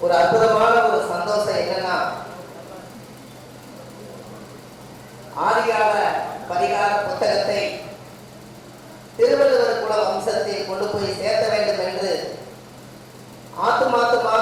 ஒரு அற்புதமான ஒரு சந்தோஷம் என்னன்னா ஆதிகால பரிகார புத்தகத்தை திருவள்ளுவர் குல வம்சத்தில் கொண்டு போய் சேர்த்த வேண்டும் என்று ஆத்துமாத்துமா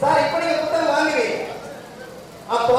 சார் இப்ப நீங்க புத்தகம் வாங்குவீங்க. அப்போ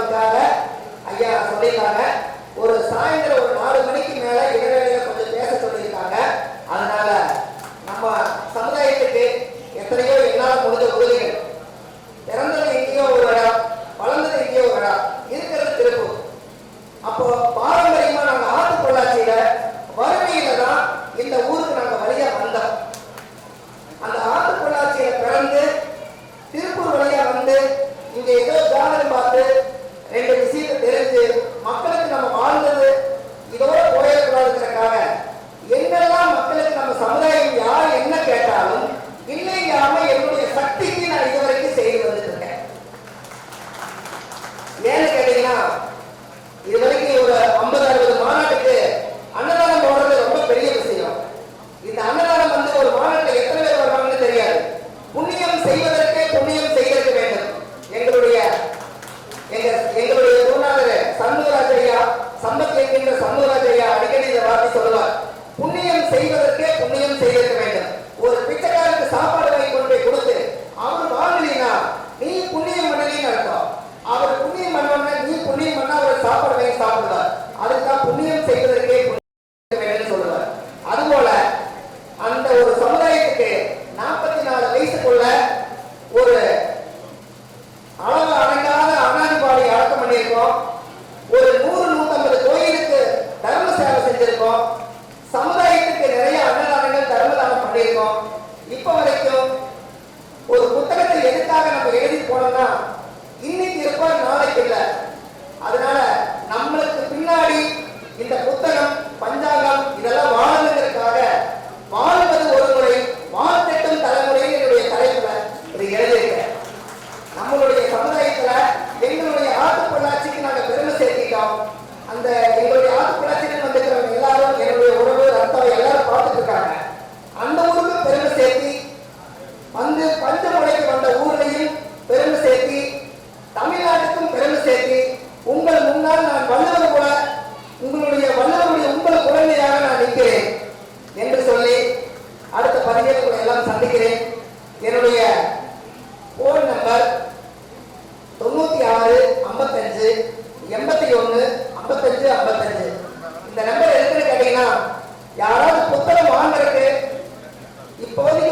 அவர்களுக்காக ஐயா சொல்லியிருக்காங்க. ஒரு சாயந்தரம் ஒரு நாலு மணிக்கு மேல இரவு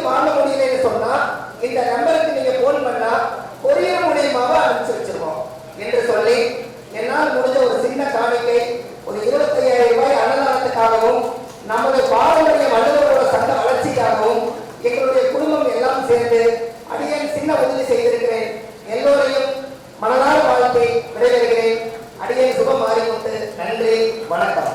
வாங்க முடியலன்னு சொன்னா இந்த நம்பருக்கு நீங்க போன் பண்ணா கொரியர் மூலியமாக அனுப்பிச்சு வச்சிருக்கோம் என்று சொல்லி என்னால் முடிஞ்ச ஒரு சின்ன காணிக்கை ஒரு இருபத்தி ஐயாயிரம் ரூபாய் அன்னதானத்துக்காகவும் நமது பாரம்பரிய வல்லுநரோட சட்ட வளர்ச்சிக்காகவும் எங்களுடைய குடும்பம் எல்லாம் சேர்ந்து அடியேன் சின்ன உதவி செய்திருக்கிறேன். எல்லோரையும் மனதார வாழ்த்தி விடைபெறுகிறேன். அடியேன் சுபம் மாறிக்கொண்டு நன்றி வணக்கம்.